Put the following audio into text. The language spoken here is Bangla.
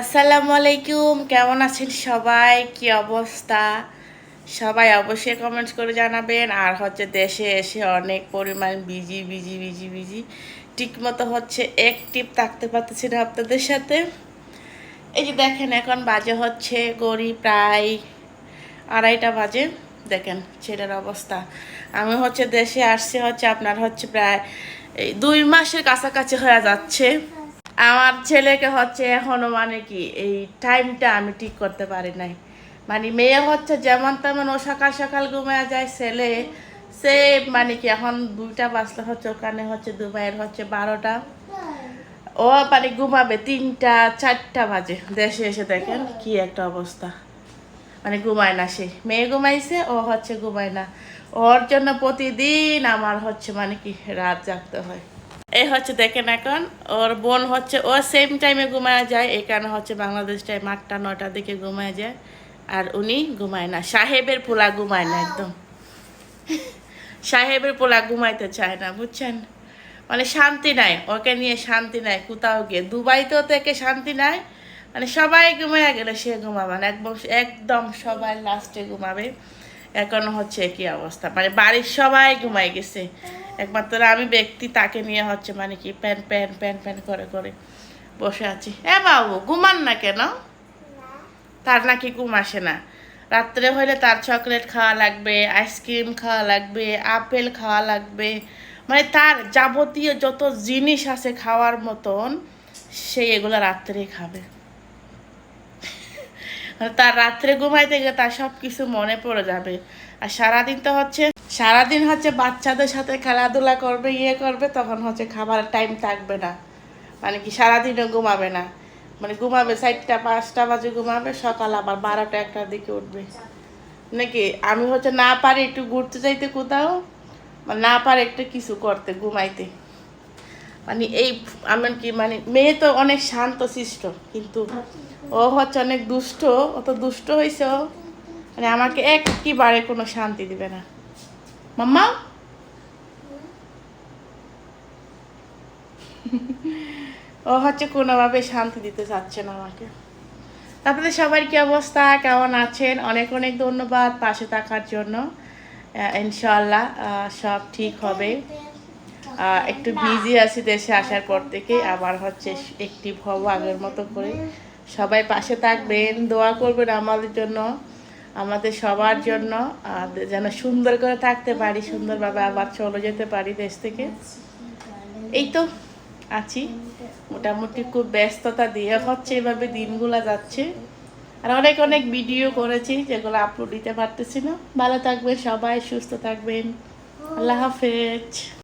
আসসালামু আলাইকুম, কেমন আছেন সবাই? কি অবস্থা? সবাই অবশ্যই কমেন্টস করে জানাবেন। আর হচ্ছে দেশে এসে অনেক পরিমাণ বিজি বিজি বিজি বিজি ঠিকমতো হচ্ছে অ্যাক্টিভ থাকতে পারতেছি না আপনাদের সাথে। এই যে দেখেন, এখন বাজে হচ্ছে গড়ি প্রায় আড়াইটা বাজে। দেখেন, ছেলের অবস্থা। আমি হচ্ছে দেশে আসছি, হচ্ছে আপনার হচ্ছে প্রায় এই দুই মাসের কাছাকাছি হয়ে যাচ্ছে। আমার ছেলেকে হচ্ছে এখনও মানে কি, এই টাইমটা আমি ঠিক করতে পারি নাই। মানে মেয়ে হচ্ছে যেমন তেমন ও সকাল সকাল ঘুমিয়ে যায়, ছেলে সে মানে কি, এখন দুইটা বাজলে হচ্ছে ওখানে হচ্ছে দুবাইয়ের হচ্ছে বারোটা। ও মানে ঘুমাবে তিনটা, চারটা বাজে। দেশে এসে দেখেন কি একটা অবস্থা। মানে ঘুমায় না সে। মেয়ে ঘুমাইছে, ও হচ্ছে ঘুমায় না। ওর জন্য প্রতিদিন আমার হচ্ছে মানে কি, রাত জাগতে হয়। এই হচ্ছে দেখেন এখন, ওর বোন হচ্ছে, ও সেম টাইমে ঘুমায় যায়, এই কারণে হচ্ছে বাংলাদেশ টাইম আটটা নটার দিকে ঘুমায় যায়। আর উনি ঘুমায় না, সাহেবের পোলা ঘুমায় না একদম। সাহেবের পোলা ঘুমাইতে চায় না, বুঝছেন? মানে শান্তি নাই, ওকে নিয়ে শান্তি নাই, কোথাও গিয়ে। দুবাইতেও থেকে শান্তি নাই মানে সবাই ঘুমায় গেলে সে ঘুমাবে না, একদম একদম সবাই লাস্টে ঘুমাবে। এখন হচ্ছে কি অবস্থা মানে বাড়ির সবাই ঘুমাই গেছে। একমাত্র আমি ব্যক্তি তাকে নিয়ে হচ্ছে মানে কি প্যান প্যান প্যান প্যান করে করে বসে আছি। এ বাবু ঘুমান না কেন? তার নাকি ঘুম আসে না। রাত্রে হলে তার চকলেট খাওয়া লাগবে আইসক্রিম খাওয়া লাগবে আপেল খাওয়া লাগবে। মানে তার যাবতীয় যত জিনিস আছে খাওয়ার মতন সে এগুলো রাত্রেই খাবে। মানে তার রাত্রে ঘুমাইতে গেলে তার সব কিছু মনে পড়ে যাবে। আর সারাদিন তো হচ্ছে সারাদিন হচ্ছে বাচ্চাদের সাথে খেলাধুলা করবে ইয়ে করবে, তখন হচ্ছে খাবারের টাইম থাকবে না। মানে কি সারাদিনও ঘুমাবে না। মানে ঘুমাবে চারটা, পাঁচটা বাজে ঘুমাবে, সকাল আবার বারোটা, একটার দিকে উঠবে। নাকি আমি হচ্ছে না পারি একটু ঘুরতে যাইতে কোথাও মানে না পারে একটু কিছু করতে, ঘুমাইতে। মানে এই আমার কি মানে মেয়ে তো অনেক শান্ত, শিষ্ট, কিন্তু ও হচ্ছে অনেক দুষ্ট ও তো দুষ্ট হয়েছে ও। মানে আমাকে একেবারে কোনো শান্তি দিবে না। মাম্মা ও হচ্ছে কোনোভাবে শান্তি দিতে চাচ্ছে না আমাকে। তারপরে সবার কি অবস্থা? কেমন আছেন? অনেক অনেক ধন্যবাদ পাশে থাকার জন্য। ইনশাল্লাহ সব ঠিক হবে। একটু বিজি আছি দেশে আসার পর থেকে আবার হচ্ছে একটিভ হব আগের মতো করে সবাই পাশে থাকবেন। দোয়া করবেন আমাদের জন্য। আমাদের সবার জন্য যেন সুন্দর করে থাকতে পারি, সুন্দরভাবে আবার চলে যেতে পারি দেশ থেকে। এই তো আছি। মোটামুটি খুব ব্যস্ততা দিয়ে হচ্ছে এভাবে দিনগুলো যাচ্ছে। আর অনেক অনেক ভিডিও করেছি যেগুলো আপলোড দিতে পারতেছি না। ভালো থাকবেন সবাই, সুস্থ থাকবেন। আল্লাহ হাফেজ।